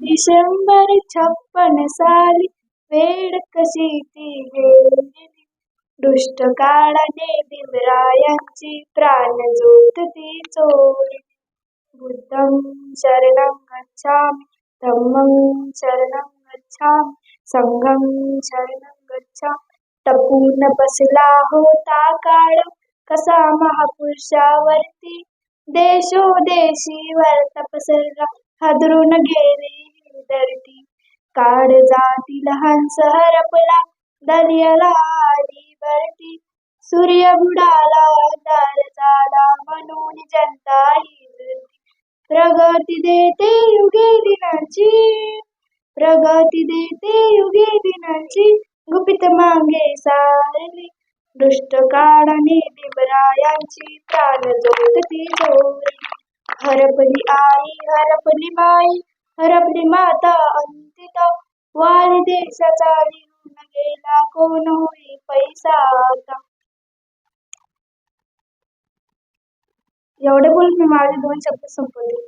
डिसेंबर छप्पन साली वेड कशी ती गेली दुष्ट काळाने भीमरायांची प्राण ज्योत ती चोरली बुद्धं शरणं गच्छामि धम्मं शरणं गच्छामि संघं शरणं गच्छामि टपून बसला होता काळ कसा महापुरुषावरती देशोदेशीवर तपसरा हादरून गेली ही धरती काळ जातील हंस हरपला दर्याला आली भरती सूर्य बुडाला अंधार झाला म्हणून जनता ही प्रगती देते युगे दिनाची. प्रगती देते युगे दिनाची. गुपित मागे सारली. दुष्ट काळाने बिबरायांची प्राण जोडती ती हरपली आई हरपली माई हरपली माता अंतित वारी देशाचा निघून गेला. कोण होई पैसा आता? एवढे बोलून मी माझे दोन शब्द संपवले